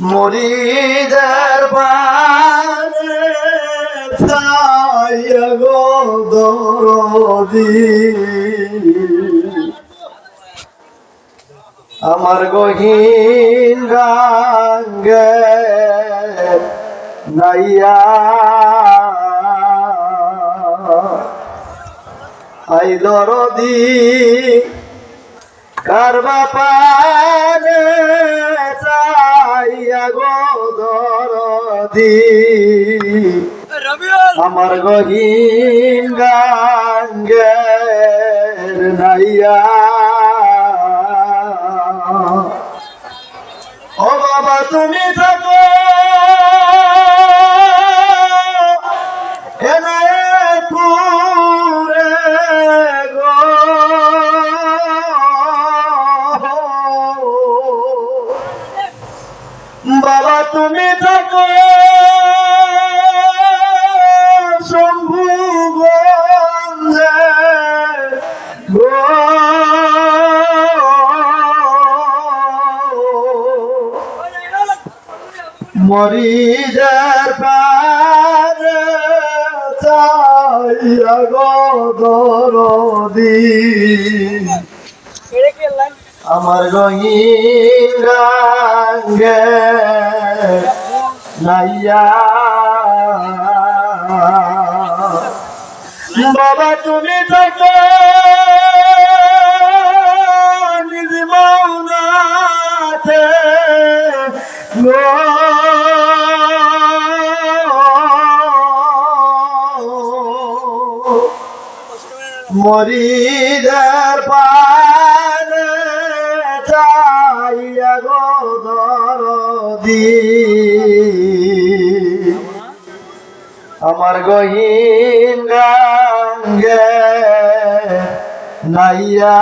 মরিদের বানে ছায়া গো দরদি। আমার গহীন গাঙ্গে নাইয়া আই দরদি কারবা পানে দরদি আমার গহীন গাঙ্গের নাইয়া। ও বাবা তুমি থাকো। এনায়তপুরে বাবা তুমি থাকো গো। মরিজার পারে চাইয়া দরদি। আমার রঙিন গাঙ্গে নাইয়া বাবা তুমি থাকো। নিজ মৌনাথে মরিদের পানে চাইয়া গো দরদি। আমার গহীন গাঙ্গে নাইয়া